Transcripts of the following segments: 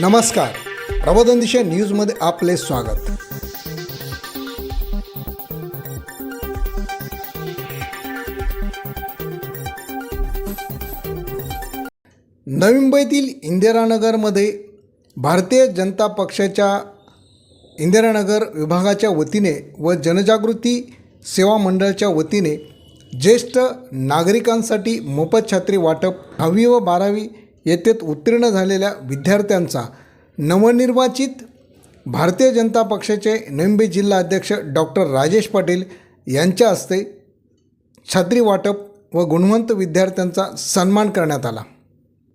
नमस्कार. प्रबोधन दिशा न्यूजमध्ये आपले स्वागत. नवी मुंबईतील इंदिरानगरमध्ये भारतीय जनता पक्षाच्या इंदिरानगर विभागाच्या वतीने व जनजागृती सेवा मंडळाच्या वतीने ज्येष्ठ नागरिकांसाठी मोफत छात्री वाटप दहावी व बारावी येथेत उत्तीर्ण झालेल्या विद्यार्थ्यांचा नवनिर्वाचित भारतीय जनता पक्षाचे नंबे जिल्हा अध्यक्ष डॉक्टर राजेश पाटील यांच्या हस्ते छत्री वाटप व गुणवंत विद्यार्थ्यांचा सन्मान करण्यात आला.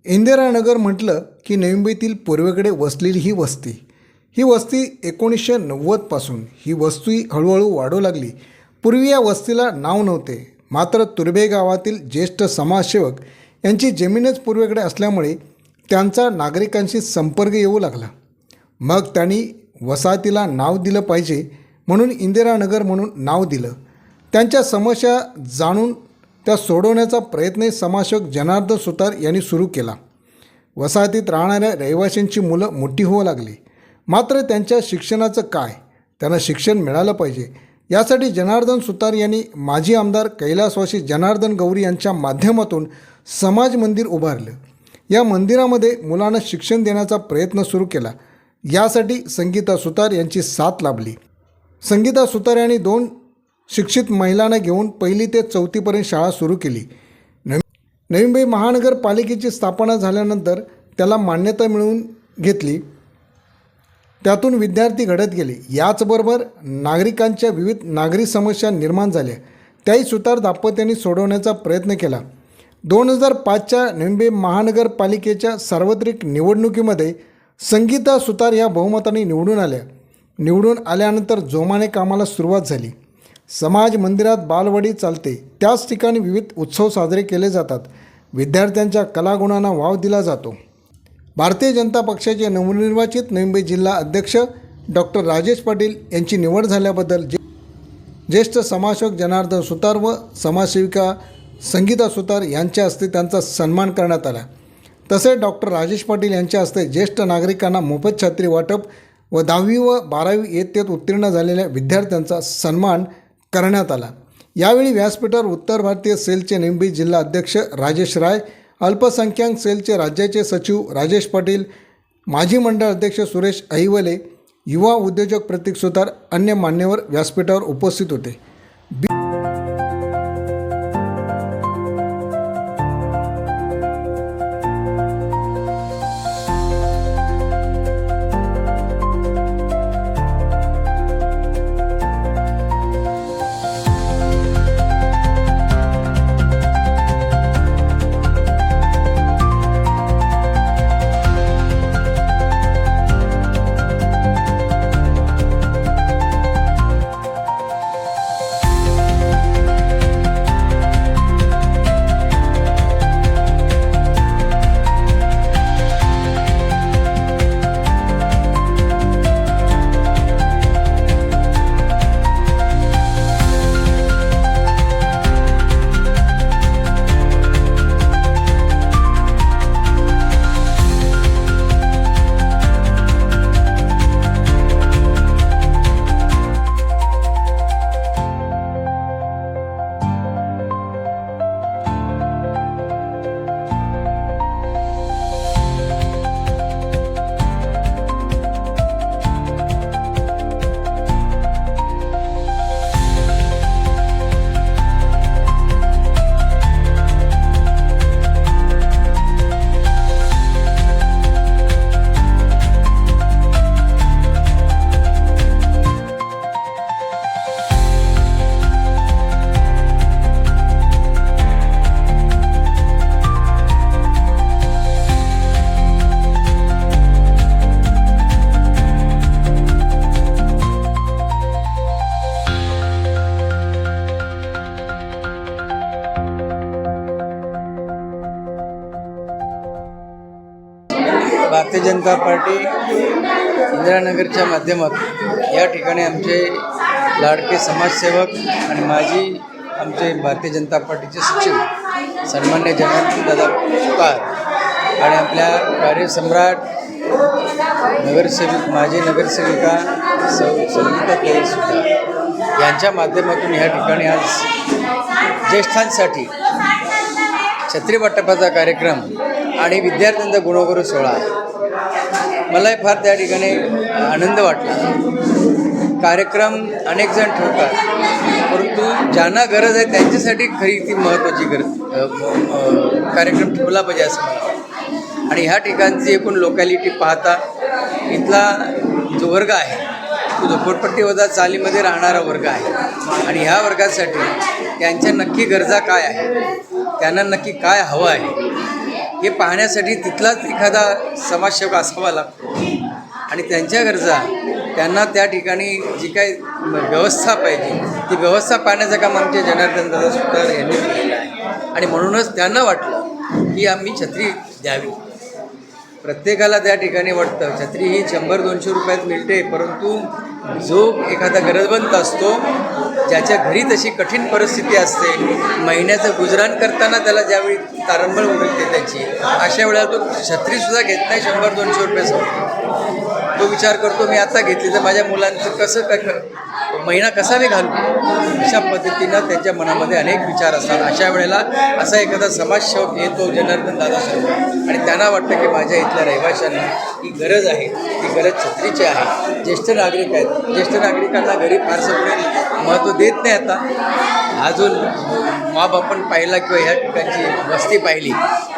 इंदिरानगर म्हटलं की नवी पूर्वेकडे वसलेली ही वस्ती. ही वस्ती एकोणीसशे नव्वदपासून ही वस्ती हळूहळू वाढू लागली. पूर्वी या वस्तीला नाव नव्हते. मात्र तुर्भे गावातील ज्येष्ठ समाजसेवक यांची जमीनच पूर्वेकडे असल्यामुळे त्यांचा नागरिकांशी संपर्क येऊ लागला. मग त्यांनी वसाहतीला नाव दिलं पाहिजे म्हणून इंदिरानगर म्हणून नाव दिलं. त्यांच्या समस्या जाणून त्या सोडवण्याचा प्रयत्न समाशक जनार्दन सुतार यांनी सुरू केला. वसाहतीत राहणाऱ्या रहिवाशांची मुलं मोठी होऊ लागली. मात्र त्यांच्या शिक्षणाचं काय? त्यांना शिक्षण मिळालं पाहिजे. यासाठी जनार्दन सुतार यांनी माजी आमदार कैलासवासी जनार्दन गौरी यांच्या माध्यमातून समाज मंदिर उभारलं. या मंदिरामध्ये मुलांना शिक्षण देण्याचा प्रयत्न सुरू केला. यासाठी संगीता सुतार यांची साथ लाभली. संगीता सुतार यांनी दोन शिक्षित महिलांना घेऊन पहिली ते चौथीपर्यंत शाळा सुरू केली. नवी नवी मुंबई महानगरपालिकेची स्थापना झाल्यानंतर त्याला मान्यता मिळवून घेतली. त्यातून विद्यार्थी घडत गेले. याचबरोबर नागरिकांच्या विविध नागरी समस्या निर्माण झाल्या. त्याही सुतार दाम्पत्यांनी सोडवण्याचा प्रयत्न केला. दोन हजार पाचच्या मुंबई महानगरपालिकेच्या सार्वत्रिक निवडणुकीमध्ये संगीता सुतार या बहुमताने निवडून आल्या. निवडून आल्यानंतर जोमाने कामाला सुरुवात झाली. समाज मंदिरात बालवाडी चालते. त्याच ठिकाणी विविध उत्सव साजरे केले जातात. विद्यार्थ्यांच्या कलागुणांना वाव दिला जातो. भारतीय जनता पक्षाचे नवनिर्वाचित नवी मुंबई जिल्हा अध्यक्ष डॉक्टर राजेश पाटील यांची निवड झाल्याबद्दल जे ज्येष्ठ समाजसेवक जनार्दन सुतार व समाजसेविका संगीता सुतार यांच्या हस्ते त्यांचा सन्मान करण्यात आला. तसेच डॉक्टर राजेश पाटील यांच्या हस्ते ज्येष्ठ नागरिकांना मोफत छात्री वाटप व दहावी व बारावी इयत्तेत उत्तीर्ण झालेल्या विद्यार्थ्यांचा सन्मान करण्यात आला. यावेळी व्यासपीठावर उत्तर भारतीय सेलचे निंबी जिल्हा अध्यक्ष राजेश राय अल्पसंख्याक सेलचे राज्याचे सचिव राजेश पाटील माजी मंडळ अध्यक्ष सुरेश अहिवले युवा उद्योजक प्रतीक सुतार अन्य मान्यवर व्यासपीठावर उपस्थित होते. भारतीय जनता पार्टी इंदिरानगरच्या माध्यमातून या ठिकाणी आमचे लाडके समाजसेवक आणि माजी आमचे भारतीय जनता पार्टीचे सचिव सन्मान्य जनार्दन दादा सुतार आणि आपल्या कार्यसम्राट नगरसेविक माजी नगरसेविका सौ संगीता सुद्धा यांच्या माध्यमातून ह्या ठिकाणी आज ज्येष्ठांसाठी छत्री वाटपाचा कार्यक्रम आणि विद्यार्थ्यांचा गुणवगुरू सोहळा आहे. मलाही फार त्या ठिकाणी आनंद वाटला. कार्यक्रम अनेक जण ठेवतात. परंतु ज्यांना गरज आहे त्यांच्यासाठी खरी ती महत्त्वाची गरज कार्यक्रम ठेवला पाहिजे असं मला वाटतं. आणि ह्या ठिकाणची एकूण लोकॅलिटी पाहता इथला जो वर्ग आहे तो झोपडपट्टी वजा चालीमध्ये राहणारा वर्ग आहे. आणि ह्या वर्गासाठी त्यांच्या नक्की गरजा काय आहे त्यांना नक्की काय हवं आहे हे पाहण्यासाठी तिथलाच एखादा समाजसेवक असावा लागतो. आणि त्यांच्या गरजा त्यांना त्या ठिकाणी जी काही व्यवस्था पाहिजे ती व्यवस्था पाहण्याचं काम आमचे जनार्दन दादा सुतार यांनी केलेलं आहे. आणि म्हणूनच त्यांना वाटलं की आम्ही छत्री द्यावी. प्रत्येकाला त्या ठिकाणी वाटतं छत्री ही शंभर दोनशे रुपयात मिळते परंतु जो एखादा गरजवंत असतो ज्याच्या घरी तशी कठीण परिस्थिती असते महिन्याचं गुजराण करताना त्याला ज्यावेळी तारंबळ उडकते त्याची अशा वेळेला तो छत्रीसुद्धा घेत नाही शंभर दोनशे रुपये समजतो तो विचार करतो मी आता घेतली तर माझ्या मुलांचं कसं काय महिना कसा मी घालू. अशा पद्धतीनं त्यांच्या मनामध्ये अनेक विचार असतात. अशा वेळेला असा एखादा समाजसेवक येतो जनार्दन दादा सोबत आणि त्यांना वाटतं की माझ्या इथल्या रहिवाशांना ही गरज आहे ती गरज छत्रीची आहे. ज्येष्ठ नागरिक आहेत. ज्येष्ठ नागरिकांना घरी फारसं कोणी महत्त्व देत नाही आता. अजून माप आपण पाहिला किंवा ह्या ठिकाणची वस्ती पाहिली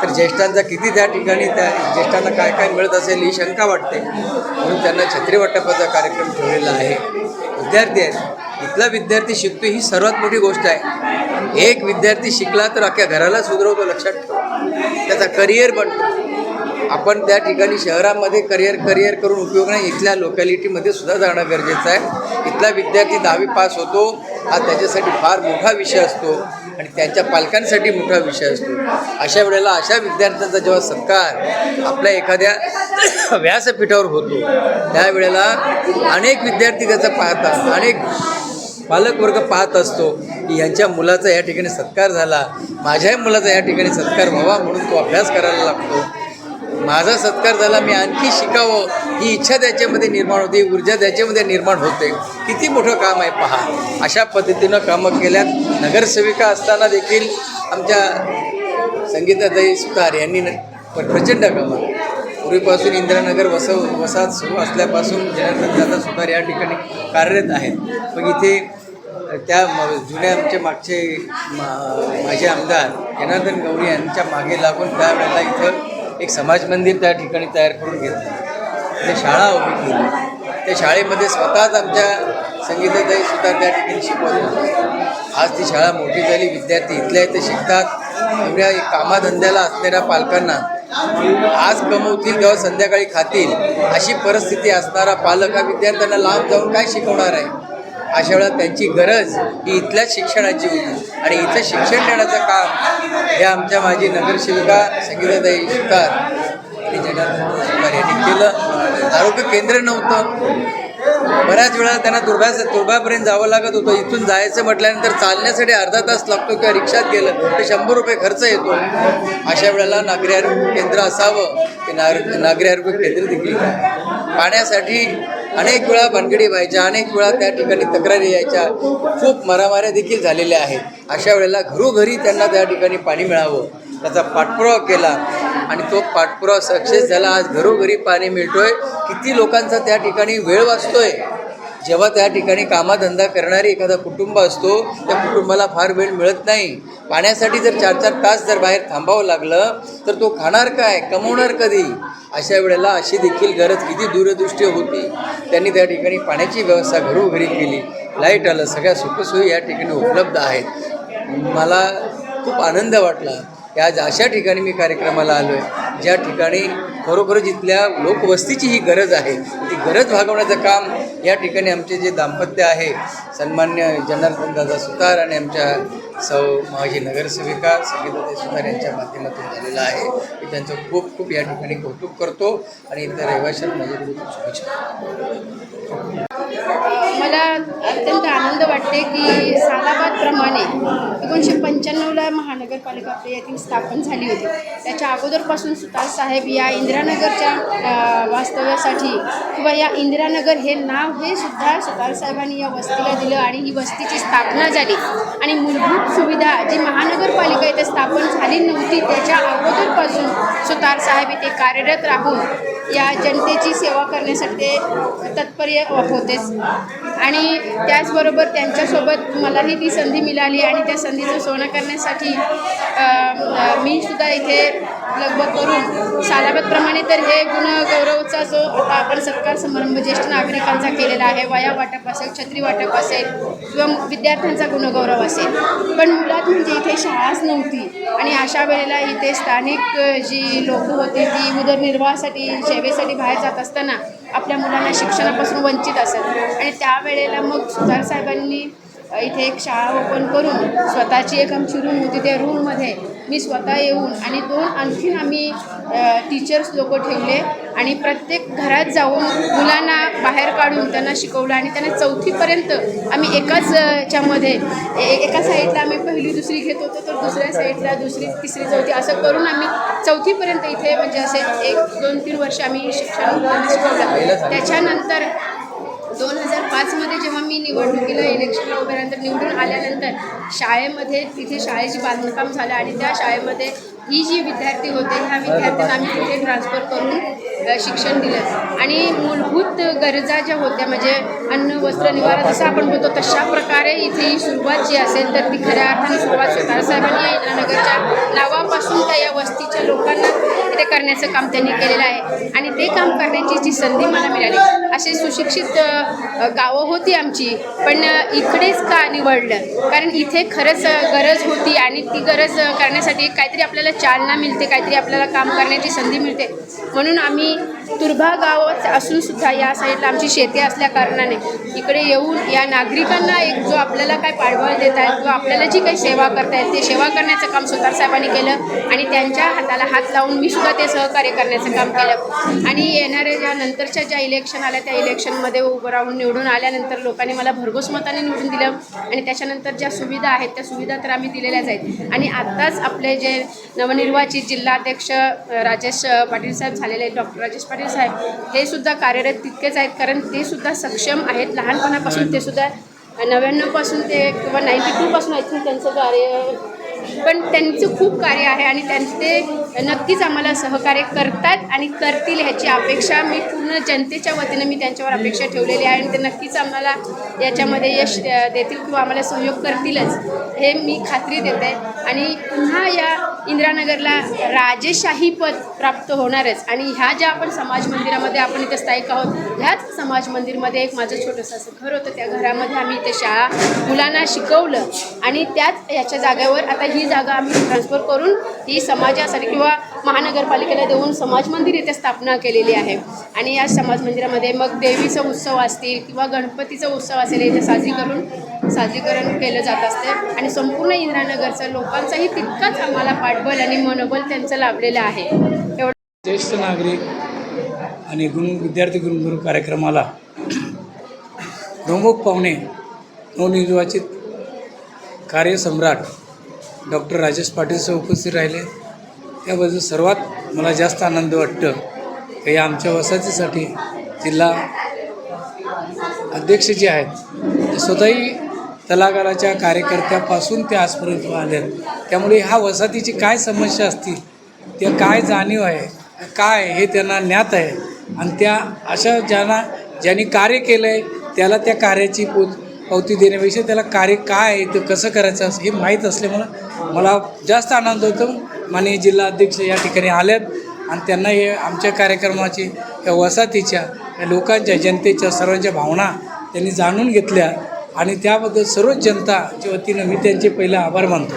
तर ज्येष्ठांचा किती त्या ठिकाणी त्या ज्येष्ठांना काय काय मिळत असेल ही शंका वाटते. म्हणून त्यांना छत्री वाटपाचा कार्यक्रम ठेवलेला आहे. विद्यार्थी आहेत इथला विद्यार्थी शिकतो ही सर्वात मोठी गोष्ट आहे. एक विद्यार्थी शिकला तर अख्ख्या घराला सुधरवतो लक्षात ठेव. त्याचा करिअर बनतो. आपण त्या ठिकाणी शहरामध्ये करिअर करिअर करून उपयोग नाही इथल्या लोकॅलिटीमध्ये सुद्धा जाणं गरजेचं आहे. इथला विद्यार्थी दहावी पास होतो हा त्याच्यासाठी फार मोठा विषय असतो आणि त्यांच्या पालकांसाठी मोठा विषय असतो. अशा वेळेला अशा विद्यार्थ्यांचा जेव्हा सत्कार आपल्या एखाद्या व्यासपीठावर होतो त्यावेळेला अनेक विद्यार्थी त्याचा पाहतात अनेक पालकवर्ग पाहत असतो की यांच्या मुलाचा या ठिकाणी सत्कार झाला माझ्याही मुलाचा या ठिकाणी सत्कार व्हावा म्हणून तो अभ्यास करायला लागतो. माझा सत्कार झाला मी आणखी शिकावं ही इच्छा त्याच्यामध्ये निर्माण होते ऊर्जा त्याच्यामध्ये निर्माण होते. किती मोठं काम आहे पहा. अशा पद्धतीनं कामं केल्यात. नगरसेविका असताना देखील आमच्या संगीताताई सुतार यांनी न- प्रचंड कामं पूर्वीपासून इंदिरानगर वस वसाहत सुरू असल्यापासून जनार्दन दादा सुतार या ठिकाणी कार्यरत आहेत. मग इथे त्या जुन्या आमचे मागचे मा- माझे आमदार जनार्दन गौरी यांच्या मागे लागून त्यावेळेला इथं एक समाज मंदिर त्या ठिकाणी तयार करून घेतलं. ते शाळा उभी केली. त्या शाळेमध्ये स्वतःच आमच्या संगीताताई सुद्धा त्या ठिकाणी शिकवत आज ती शाळा मोठी झाली विद्यार्थी इथल्या इथे शिकतात. एवढ्या कामाधंद्याला असणाऱ्या पालकांना आज कमवतील तेव्हा संध्याकाळी खातील अशी परिस्थिती असणारा पालक हा विद्यार्थ्यांना लांब जाऊन काय शिकवणार आहे? अशा वेळा त्यांची गरज ही इथल्याच शिक्षणाची होती. आणि इथं शिक्षण देण्याचं काम हे आमच्या माझी नगरसेविका संगीताताई सुतार आणि जनार्दन सुतार यांनी केलं. आरोग्य केंद्र नव्हतं. बऱ्याच वेळा त्यांना दुर्भा दुर्भापर्यंत जावं लागत होतं. इथून जायचं म्हटल्यानंतर चालण्यासाठी अर्धा तास लागतो किंवा रिक्षात गेलं तर शंभर रुपये खर्च येतो. अशा वेळेला नागरी आरोग्य केंद्र असावं ते नागरी आरोग्य केंद्र देखील पाण्यासाठी अनेक वेळा भानगडी व्हायच्या अनेक वेळा त्या ठिकाणी तक्रारी यायच्या. खूप मारामाऱ्या देखील झालेल्या आहेत. अशा वेळेला घरोघरी त्यांना त्या ठिकाणी पाणी मिळावं. त्याचा पाठपुरावा केला. आणि तो पाठपुरावा सक्सेस झाला. आज घरोघरी पाणी मिळतोय. किती लोकांचा त्या ठिकाणी वेळ वाचतोय? जेव्हा त्या ठिकाणी कामाधंदा करणारी एखादा कुटुंब असतो त्या कुटुंबाला फार वेळ मिळत नाही. पाण्यासाठी जर चार चार तास जर बाहेर थांबावं लागलं तर तो खाणार काय? कमवणार कधी? अशा वेळेला अशी देखील गरज किती दूरदृष्टी होती. त्यांनी त्या ठिकाणी पाण्याची व्यवस्था घरोघरी केली. लाइट आलं. सगळ्या सुखसोयी या ठिकाणी उपलब्ध आहेत. मला खूप आनंद वाटला. की आज अशा ठिकाणी मी कार्यक्रमाला आलो आहे ज्या ठिकाणी खरोखरच इथल्या लोकवस्तीची ही गरज आहे. ती गरज भागवण्याचं काम या ठिकाणी आमचे जे दाम्पत्य आहे सन्मान्य जनार्दन दादा सुतार आणि आमच्या सौ माजी नगरसेविका संगीताताई सुतार यांच्या माध्यमातून झालेलं आहे. मी त्यांचं खूप खूप या ठिकाणी कौतुक करतो आणि इतर रहिवाशांना माझ्या शुभेच्छा मला अत्यंत आनंद वाटते की सालाबादप्रमाणे एकोणीसशे पंच्याण्णवला महानगरपालिका आपल्या येथील स्थापन झाली होती. त्याच्या अगोदरपासून सुतार साहेब या इंदिरानगरच्या वास्तव्यासाठी किंवा या इंदिरानगर हे नाव हे सुद्धा सुतार साहेबांनी या वस्तीला दिलं आणि ही वस्तीची स्थापना झाली. आणि मूलभूत सुविधा जी महानगरपालिका इथे स्थापन झाली नव्हती त्याच्या अगोदरपासून सुतार साहेब इथे कार्यरत राहून या जनतेची सेवा करण्यासाठी ते तत्पर्य होतेच आणि त्याचबरोबर त्यांच्यासोबत मलाही ती संधी मिळाली आणि त्या संधीचं सोनं करण्यासाठी मी सुद्धा इथे लगबग करून सालाबतप्रमाणे तर हे गुणगौरवचा जो आता आपण सत्कार समारंभ ज्येष्ठ नागरिकांचा केलेला आहे वया वाटप असेल छत्री वाटप असेल किंवा विद्यार्थ्यांचा गुणगौरव असेल. पण मुळात म्हणजे इथे शाळाच नव्हती. आणि अशा वेळेला इथे स्थानिक जी लोक होती ती उदरनिर्वाहासाठी सेवेसाठी बाहेर जात असताना आपल्या मुलांना शिक्षणापासून वंचित असत. आणि त्यावेळेला मग सुतार साहेबांनी इथे एक शाळा ओपन करून स्वतःची एक आमची रूम होती. त्या रूममध्ये मी स्वतः येऊन आणि दोन आणखीन आम्ही टीचर्स लोक ठेवले आणि प्रत्येक घरात जाऊन मुलांना बाहेर काढून त्यांना शिकवलं आणि त्यांना चौथीपर्यंत आम्ही एकाच अ, एका साईडला आम्ही पहिली दुसरी घेत होतो तर दुसऱ्या साईडला दुसरी तिसरी चौथी असं करून आम्ही चौथीपर्यंत इथे म्हणजे असे एक दोन तीन वर्ष आम्ही शिक्षण शिकवलं. त्याच्यानंतर दोन हजार पाच शाळेमध्ये जेव्हा मी निवडणुकीला इलेक्शनला उभे राहिल्यानंतर निवडून आल्यानंतर शाळेमध्ये तिथे शाळेचे बांधकाम झालं आणि त्या शाळेमध्ये ही जी विद्यार्थी होते ह्या विद्यार्थ्यांना आम्ही तिथे ट्रान्सफर करून शिक्षण दिलं. आणि मूलभूत गरजा ज्या होत्या म्हणजे अन्न वस्त्र निवारा जसं आपण बोलतो तशा प्रकारे इथे ही सुरुवात जी असेल तर ती खऱ्या अर्थाने सुरुवात सुतार साहेबांनी या इंद्रानगरच्या नावापासून त्या या वस्तीच्या लोकांना इथे करण्याचं काम त्यांनी केलेलं आहे. आणि ते काम करण्याची जी संधी मला मिळाली असे सुशिक्षित गावं होती होती आमची पण इकडेच का निवडलं? कारण इथे खरंच गरज होती आणि ती गरज करण्यासाठी काहीतरी आपल्याला चालना मिळते काहीतरी आपल्याला काम करण्याची संधी मिळते. म्हणून आम्ही तुर्भा गावच असून सुद्धा या साईडला आमची शेती असल्या कारणाने इकडे येऊन या नागरिकांना एक जो आपल्याला काय पाठबळ देत आहे किंवा आपल्याला जी काही सेवा करतायत ते सेवा करण्याचं काम सुतार साहेबांनी केलं आणि त्यांच्या हाताला हात लावून मी सुद्धा ते सहकार्य करण्याचं काम केलं. आणि येणाऱ्या ज्या नंतरच्या ज्या इलेक्शन आल्या त्या इलेक्शनमध्ये उभं राहून निवडून आल्यानंतर लोकांनी मला भरघोस मताने निवडून दिलं आणि त्याच्यानंतर ज्या सुविधा आहेत त्या सुविधा तर आम्ही दिलेल्याच आहेत. आणि आत्ताच आपले जे नवनिर्वाचित जिल्हाध्यक्ष राजेश पाटील साहेब झालेले आहेत डॉक्टर राजेश पाटील साहेब हे सुद्धा कार्यरत तितकेच आहेत कारण ते सुद्धा सक्षम आहेत. लहानपणापासून ते सुद्धा नव्याण्णवपासून ते किंवा नाईन्टी टूपासून आय थिंक त्यांचं कार्य पण त्यांचं खूप कार्य आहे आणि त्यां ते नक्कीच आम्हाला सहकार्य करतात आणि करतील ह्याची अपेक्षा. मी पूर्ण जनतेच्या वतीनं मी त्यांच्यावर अपेक्षा ठेवलेली आहे आणि ते नक्कीच आम्हाला याच्यामध्ये यश देतील किंवा आम्हाला सहयोग करतीलच हे मी खात्री देते. आणि पुन्हा या इंदिरानगरला राजेशाही पद प्राप्त होणारच. आणि ह्या ज्या आपण समाज मंदिरामध्ये आपण इथे स्थायिक आहोत ह्याच समाज मंदिरमध्ये एक माझं छोटंसं असं घर होतं. त्या घरामध्ये आम्ही इथे शाळा मुलांना शिकवलं आणि त्याच याच्या जागेवर आता ही जागा आम्ही ट्रान्सफर करून ही समाजासाठी किंवा महानगरपालिकेला देऊन समाज मंदिर इथे स्थापना केलेली आहे. आणि या समाज मंदिरामध्ये मग देवीचं उत्सव असतील किंवा गणपतीचा उत्सव असेल इथे साजरी करून साजरीकरण केलं जात असते. आणि संपूर्ण इंद्रानगरचा लोकांचाही तितकाच आम्हाला पाठबळ आणि मनोबल त्यांचं लाभलेलं आहे. एवढं ज्येष्ठ नागरिक आणि गुण विद्यार्थी गुणगुरू कार्यक्रमाला प्रमुख पाहुणे नवनिर्वाचित कार्यसम्राट डॉक्टर राजेश पाटीलसह उपस्थित राहिले. त्याबद्दल सर्वात मला जास्त आनंद वाटतं की या आमच्या वसाहतीसाठी जिल्हा अध्यक्ष जे आहेत ते स्वतःही तलागाराच्या कार्यकर्त्यापासून ते आजपर्यंत आले आहेत त्यामुळे ह्या वसाहतीची काय समस्या असतील त्या काय जाणीव आहे काय हे त्यांना ज्ञात आहे आणि त्या अशा ज्यांना ज्यांनी कार्य केलं आहे त्याला त्या कार्याची पो पावती देण्यापेक्षा त्याला कार्य काय आहे ते कसं करायचं असं हे माहीत असल्यामुळं मला जास्त आनंद होतो. माननीय जिल्हा अध्यक्ष या ठिकाणी आल्यात आणि त्यांना हे आमच्या कार्यक्रमाची या वसाहतीच्या या लोकांच्या जनतेच्या सर्वांच्या भावना त्यांनी जाणून घेतल्या. आणि त्याबद्दल सर्वच जनताच्या वतीनं मी त्यांचे पहिले आभार मानतो.